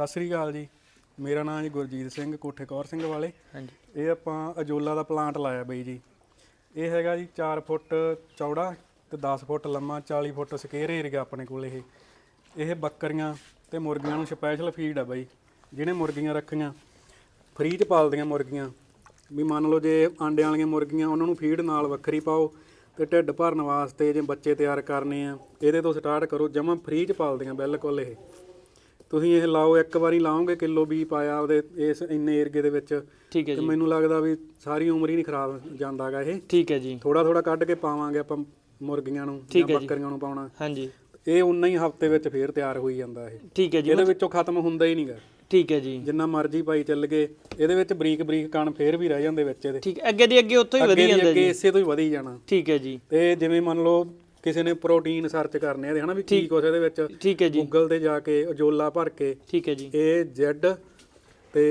ਸਤਿ ਸ੍ਰੀ ਅਕਾਲ ਜੀ। ਮੇਰਾ ਨਾਮ ਜੀ ਗੁਰਜੀਤ ਸਿੰਘ ਕੋਠੇ ਕੌਰ ਸਿੰਘ ਵਾਲੇ। ਹਾਂਜੀ। ਇਹ ਆਪਾਂ ਅਜੋਲਾ ਦਾ ਪਲਾਂਟ ਲਾਇਆ ਬਈ ਜੀ। ਇਹ ਹੈਗਾ ਜੀ 4 ਫੁੱਟ ਚੌੜਾ ਤੇ 10 ਫੁੱਟ ਲੰਮਾ 40 ਫੁੱਟ ਸਕੇਅਰ ਏਰੀਆ ਆਪਣੇ ਕੋਲ ਇਹ। ਇਹ ਬੱਕਰੀਆਂ ਤੇ ਮੁਰਗੀਆਂ ਨੂੰ ਸਪੈਸ਼ਲ ਫੀਡ ਆ ਬਈ ਜਿਹਨੇ ਮੁਰਗੀਆਂ ਰੱਖੀਆਂ ਫ੍ਰੀ ਚ ਪਾਲਦੀਆਂ ਮੁਰਗੀਆਂ। ਵੀ ਮੰਨ ਲਓ ਜੇ ਆਂਡਿਆਂ ਵਾਲੀਆਂ ਮੁਰਗੀਆਂ ਉਹਨਾਂ ਨੂੰ ਫੀਡ ਨਾਲ ਵੱਖਰੀ ਪਾਓ ਤੇ ਢਿੱਡ ਭਰਨ ਵਾਸਤੇ ਜੇ ਬੱਚੇ ਤਿਆਰ ਕਰਨੇ ਆ ਇਹਦੇ ਤੋਂ ਸਟਾਰਟ ਕਰੋ ਜਮਾਂ ਫ੍ਰੀ ਚ ਪਾਲਦੀਆਂ ਬਿਲਕੁਲ ਇਹ। ਤੁਸੀਂ ਇਹ ਲਾਓ ਇੱਕ ਵਾਰੀ ਲਾਓਗੇ ਕਿਲੋ ਵੀ ਪਾਇਆ ਉਹਦੇ ਇਸ ਇੰਨੇ ਏਰੀਏ ਦੇ ਵਿੱਚ ਠੀਕ ਹੈ ਜੀ। ਮੈਨੂੰ ਲੱਗਦਾ ਵੀ ਸਾਰੀ ਉਮਰ ਹੀ ਨਹੀਂ ਖਰਾਬ ਜਾਂਦਾਗਾ ਇਹ। ਠੀਕ ਹੈ ਜੀ। ਥੋੜਾ ਥੋੜਾ ਕੱਢ ਕੇ ਪਾਵਾਂਗੇ ਆਪਾਂ ਮੁਰਗੀਆਂ ਨੂੰ ਜਾਂ। ਬੱਕਰੀਆਂ ਨੂੰ ਪਾਉਣਾ। ਹਾਂਜੀ। ਇਹ ਉਨਾ ਹੀ ਹਫ਼ਤੇ ਵਿੱਚ ਫੇਰ ਤਿਆਰ ਹੋਈ ਜਾਂਦਾ ਇਹ। ਠੀਕ ਹੈ ਜੀ ਇਹਦੇ ਵਿੱਚੋਂ ਖਤਮ ਹੁੰਦਾ ਹੀ ਨਹੀਂਗਾ। ਠੀਕ ਹੈ ਜੀ। ਜਿੰਨਾ ਮਰਜ਼ੀ ਪਾਈ ਚੱਲ ਗਏ ਇਹਦੇ ਵਿੱਚ ਬਰੀਕ ਬਰੀਕ ਕਣ ਫੇਰ ਵੀ ਰਹਿ ਜਾਂਦੇ ਵਿੱਚ ਇਹਦੇ। ਠੀਕ ਅੱਗੇ ਦੀ ਅੱਗੇ ਉੱਥੋਂ ਹੀ ਅੱਗੇ ਵਧੀ ਜਾਂਦਾ ਅੱਗੇ ਜੀ। ਇਸੇ ਤੋਂ ਹੀ ਵਧੀ ਜਾਣਾ। ਠੀਕ ਹੈ ਜੀ। ਤੇ ਜਿਵੇਂ ਮੰਨ ਲਓ ਕਿਸੇ ਨੇ ਪ੍ਰੋਟੀਨ ਸਰਚ ਕਰਨੇ ਆ ਹਨਾ ਵੀ ਕੀ ਕੁਛ ਇਹਦੇ ਵਿੱਚ ਠੀਕ ਹੈ ਜੀ। ਗੂਗਲ ਤੇ ਜਾ ਕੇ ਅਜੋਲਾ ਭਰ ਕੇ ਠੀਕ ਹੈ ਜੀ। ਏ ਜ਼ੈਡ ਤੇ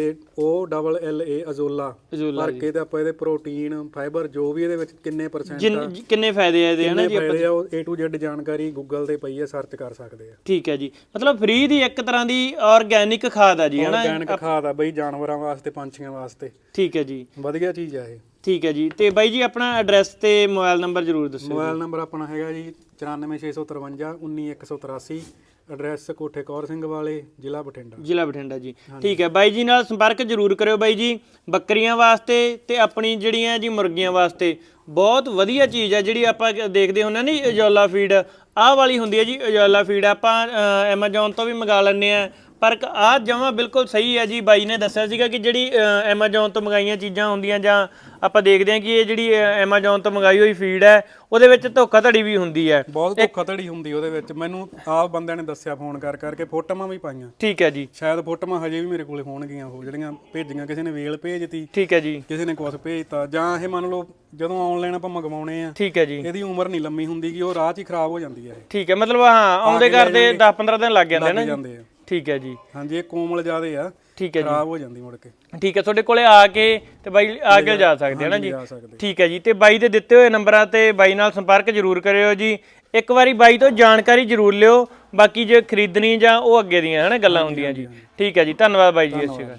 O double L A azolla ਭਰ ਕੇ ਤੇ ਆਪਾਂ ਇਹਦੇ ਪ੍ਰੋਟੀਨ ਫਾਈਬਰ ਜੋ ਵੀ ਇਹਦੇ ਵਿੱਚ ਕਿੰਨੇ ਪਰਸੈਂਟ ਕਿੰਨੇ ਫਾਇਦੇ ਆ ਇਹਦੇ ਹਨਾ ਜੀ ਫਾਇਦੇ ਆ ਉਹ A to Z ਜਾਣਕਾਰੀ ਗੂਗਲ ਤੇ ਪਈ ਹੈ ਸਰਚ ਕਰ ਸਕਦੇ ਆ। ਠੀਕ ਹੈ ਜੀ। ਮਤਲਬ ਫ੍ਰੀ ਦੀ ਇੱਕ ਤਰ੍ਹਾਂ ਦੀ ਆਰਗੈਨਿਕ ਖਾਦ ਆ ਜੀ ਹਨਾ? ਆਰਗੈਨਿਕ ਖਾਦ ਆ ਬਈ ਜਾਨਵਰਾਂ ਵਾਸਤੇ ਪੰਛੀਆਂ ਵਾਸਤੇ। ਠੀਕ ਹੈ ਜੀ। ਵਧੀਆ ਚੀਜ਼ ਆ ਇਹ। ਠੀਕ ਹੈ ਜੀ। ਤੇ ਬਾਈ ਜੀ ਆਪਣਾ ਐਡਰੈਸ ਤੇ ਮੋਬਾਈਲ ਨੰਬਰ ਜ਼ਰੂਰ ਦੱਸਿਓ ਮੋਬਾਈਲ ਨੰਬਰ ਆਪਣਾ ਹੈਗਾ ਜੀ 94653 19183 ਐਡਰੈਸ ਕੋਠੇ ਕੌਰ ਸਿੰਘ ਵਾਲੇ ਜ਼ਿਲ੍ਹਾ ਬਠਿੰਡਾ। ਜ਼ਿਲ੍ਹਾ ਬਠਿੰਡਾ ਜੀ। ਠੀਕ ਹੈ ਬਾਈ ਜੀ ਨਾਲ ਸੰਪਰਕ ਜ਼ਰੂਰ ਕਰਿਓ ਬਾਈ ਜੀ ਬੱਕਰੀਆਂ ਵਾਸਤੇ ਤੇ ਆਪਣੀ ਜਿਹੜੀਆਂ ਜੀ ਮੁਰਗੀਆਂ ਵਾਸਤੇ। ਬਹੁਤ ਵਧੀਆ ਚੀਜ਼ ਹੈ ਜਿਹੜੀ ਆਪਾਂ ਦੇਖਦੇ ਹੁੰਦੇ ਨਹੀਂ ਅਜੋਲਾ ਫੀਡ ਆਹ ਵਾਲੀ ਹੁੰਦੀ ਹੈ ਜੀ ਅਜੋਲਾ ਫੀਡ ਆਪਾਂ ਐਮਾਜ਼ੋਨ ਤੋਂ ਵੀ ਮੰਗਾ ਲੈਂਦੇ ਆ ਪਰ ਆਹ ਜਮਾ ਬਿਲਕੁਲ ਸਹੀ ਹੈ ਜੀ। ਬਾਈ ਨੇ ਦੱਸਿਆ ਸੀਗਾ ਕਿ ਜਿਹੜੀ ਐਮਾਜ਼ੋਨ ਤੋਂ ਮੰਗਾਈਆਂ ਚੀਜ਼ਾਂ ਹੁੰਦੀਆਂ ਜਾਂ ਆਪਾਂ ਦੇਖਦੇ ਹਾਂ ਕਿ ਇਹ ਜਿਹੜੀ ਐਮਾਜ਼ੋਨ ਤੋਂ ਮੰਗਾਈ ਹੋਈ ਫੀਡ ਹੈ ਉਹਦੇ ਵਿੱਚ ਧੋਖਾਧੜੀ ਵੀ ਹੁੰਦੀ ਹੈ। ਬਹੁਤ ਧੋਖਾਧੜੀ ਹੁੰਦੀ ਉਹਦੇ ਵਿੱਚ। ਮੈਨੂੰ ਆਪ ਬੰਦਿਆਂ ਨੇ ਦੱਸਿਆ ਫੋਨ ਕਰ ਕਰਕੇ ਫੋਟੋਆਂ ਵੀ ਪਾਈਆਂ। ਠੀਕ ਹੈ ਜੀ। ਸ਼ਾਇਦ ਫੋਟੋਆਂ ਹਜੇ ਵੀ ਮੇਰੇ ਕੋਲੇ ਹੋਣਗੀਆਂ ਉਹ ਜਿਹੜੀਆਂ ਭੇਜੀਆਂ ਕਿਸੇ ਨੇ ਵੇਲ ਭੇਜਤੀ ਠੀਕ ਹੈ ਜੀ। ਕਿਸੇ ਨੇ ਕੁਛ ਭੇਜਤਾ। ਜਾਂ ਇਹ ਮੰਨ ਲਓ ਜਦੋਂ ਆਨਲਾਈਨ ਆਪਾਂ ਮੰਗਵਾਉਣੇ ਆ ਠੀਕ ਹੈ ਜੀ। ਇਹਦੀ ਉਮਰ ਨਹੀਂ ਲੰਮੀ ਹੁੰਦੀ ਕਿ ਉਹ ਰਾਹ 'ਚ ਹੀ ਖਰਾਬ ਹੋ ਜਾਂਦੀ ਹੈ ਠੀਕ ਹੈ ਮਤਲਬ ਹਾਂ ਆਉਂਦੇ ਕਰਦੇ 10-15 ਦਿਨ ਲੱਗ ਜਾਂਦੇ ਨਾ ਆ। ਠੀਕ ਹੈ ਜੀ। ਹਾਂਜੀ ਇਹ ਕੋਮਲ ਜਿਆਦੇ ਆ। ਠੀਕ ਹੈ ਜੀ। ਖਰਾਬ ਹੋ ਜਾਂਦੀ ਮੁੜ ਕੇ। ਠੀਕ ਹੈ ਤੁਹਾਡੇ ਕੋਲੇ ਆ ਕੇ ਤੇ ਬਾਈ ਆ ਕੇ ਜਾ ਸਕਦੇ ਹੈ ਨਾ ਜੀ? ਠੀਕ ਹੈ ਜੀ ਤੇ ਬਾਈ ਦੇ ਦਿੱਤੇ ਹੋਏ ਨੰਬਰਾਂ ਤੇ ਬਾਈ ਨਾਲ ਸੰਪਰਕ ਜ਼ਰੂਰ ਕਰਿਓ ਜੀ। ਇੱਕ ਵਾਰੀ ਬਾਈ ਤੋਂ ਜਾਣਕਾਰੀ ਜ਼ਰੂਰ ਲਿਓ। ਬਾਕੀ ਜੇ ਖਰੀਦਣੀ ਜਾਂ ਉਹ ਅੱਗੇ ਦੀਆਂ ਹਨਾ ਗੱਲਾਂ ਹੁੰਦੀਆਂ ਜੀ। ਠੀਕ ਹੈ ਜੀ ਧੰਨਵਾਦ ਬਾਈ ਜੀ ਅੱਛੀ ਗੱਲ